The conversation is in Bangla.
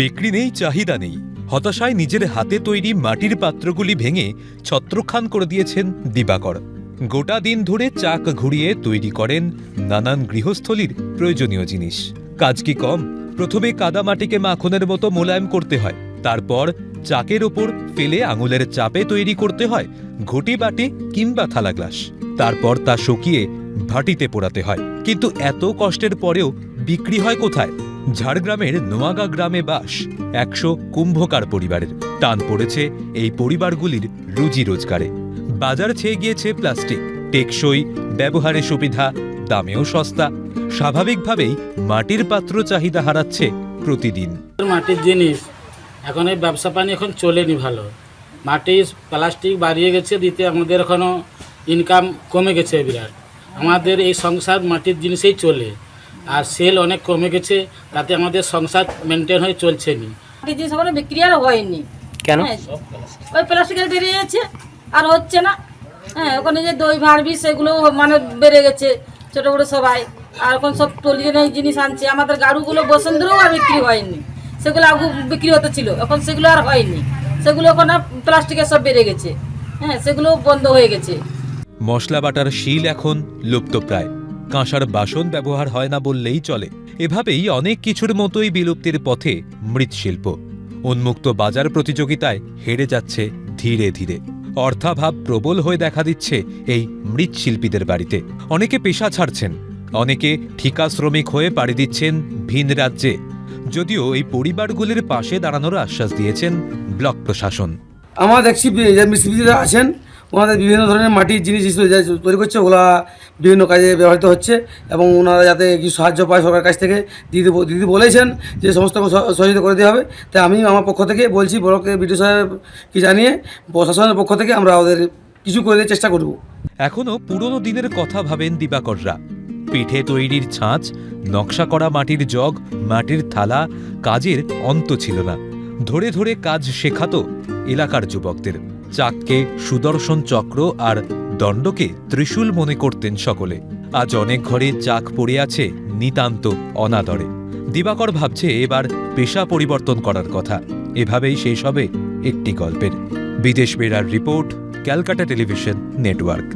বিক্রি নেই, চাহিদা নেই। হতাশায় নিজের হাতে তৈরি মাটির পাত্রগুলি ভেঙে ছত্রখান করে দিয়েছেন দিবাকর। গোটা দিন ধরে চাক ঘুরিয়ে তৈরি করেন নানান গৃহস্থলীর প্রয়োজনীয় জিনিস। কাজ কি কম? প্রথমে কাদামাটিকে মাখনের মতো মোলায়েম করতে হয়, তারপর চাকের ওপর ফেলে আঙুলের চাপে তৈরি করতে হয়, ঘটি বাটি কিংবা থালা গ্লাস। তারপর তা শুকিয়ে ভাটিতে পোড়াতে হয়। কিন্তু এত কষ্টের পরেও বিক্রি হয় কোথায়? ঝাড়গ্রামের নোয়াগা গ্রামে বাস একশো কুম্ভকার পরিবারের। টান পড়েছে এই পরিবারগুলির রুজি রোজগারে। বাজার ছেয়ে গিয়েছে প্লাস্টিক, টেকসই ব্যবহারে সুবিধা, দামেও সস্তা। স্বাভাবিকভাবেই মাটির পাত্র চাহিদা হারাচ্ছে প্রতিদিন। মাটির জিনিস, এখন এই ব্যবসা পানি এখন চলেনি ভালো। মাটি, প্লাস্টিক বাড়িয়ে গেছে, দিতে আমাদের এখনও ইনকাম কমে গেছে বিরাট। আমাদের এই সংসার মাটির জিনিসেই চলে। আর সেল অনেক কমে গেছে তাতে আমাদের সংসার মেনটেন হয়ে চলছে নি। জিনিস ওখানে বিক্রি আর হয়নি। কেন? হ্যাঁ, ওই প্লাস্টিকের বেরিয়ে যাচ্ছে আর হচ্ছে না। হ্যাঁ ওখানে যে দই ভাড়বি সেগুলো মানে বেড়ে গেছে ছোট বড় সবাই। আর এখন সব টলিজনের জিনিস আনছে। আমাদের গাড়ুগুলো বসন্তেও আর বিক্রি হয়নি। সেগুলো আগে বিক্রি হতে ছিল এখন সেগুলো আর হয়নি। সেগুলো এখন আর প্লাস্টিকের সব বেড়ে গেছে। হ্যাঁ সেগুলো বন্ধ হয়ে গেছে। মশলা বাটার শিল এখন লুপ্তপ্রায়। কাঁসার বাসন ব্যবহার হয় না বললেই চলে। এভাবেই অনেক কিছুর মতোই বিলুপ্তির পথে মৃৎশিল্প। উন্মুক্ত বাজার প্রতিযোগিতায় হেরে যাচ্ছে ধীরে ধীরে। অর্থাভাব প্রবল হয়ে দেখা দিচ্ছে এই মৃৎশিল্পীদের বাড়িতে। অনেকে পেশা ছাড়ছেন, অনেকে ঠিকা শ্রমিক হয়ে পাড়ি দিচ্ছেন ভিন রাজ্যে। যদিও এই পরিবারগুলির পাশে দাঁড়ানোর আশ্বাস দিয়েছেন ব্লক প্রশাসন। আমার দেখছি মিস্ত্রিরা আছেন। ওনাদের বিভিন্ন ধরনের মাটির জিনিস তৈরি করছে, ওগুলা বিভিন্ন কাজে ব্যবহৃত হচ্ছে এবং ওনারা যাতে কিছু সাহায্য পায় সরকার কাছ থেকে। দিদি দিদি বলেছেন যে সমস্ত সহ- সহযোগিতা করে দেওয়া হবে। তাই আমি আমার পক্ষ থেকে বলছি ব্লকে বিডিও সাহেবকে জানিয়ে প্রশাসনের পক্ষ থেকে আমরা ওদের কিছু করে চেষ্টা করব। এখনও পুরনো দিনের কথা ভাবেন দিবাকররা। পিঠে তৈরির ছাঁচ, নকশা করা মাটির জগ, মাটির থালা কাজের অন্ত ছিল না। ধরে ধরে কাজ শেখাতো এলাকার যুবকদের। চাককে সুদর্শন চক্র আর দণ্ডকে ত্রিশূল মনে করতেন সকলে। আজ অনেক ঘরে চাক পড়ে আছে নিতান্ত অনাদরে। দিবাকর ভাবছে এবার পেশা পরিবর্তন করার কথা। এভাবেই শেষ হবে একটি গল্পের। বিদেশ বেড়ার রিপোর্ট, ক্যালকাটা টেলিভিশন নেটওয়ার্ক।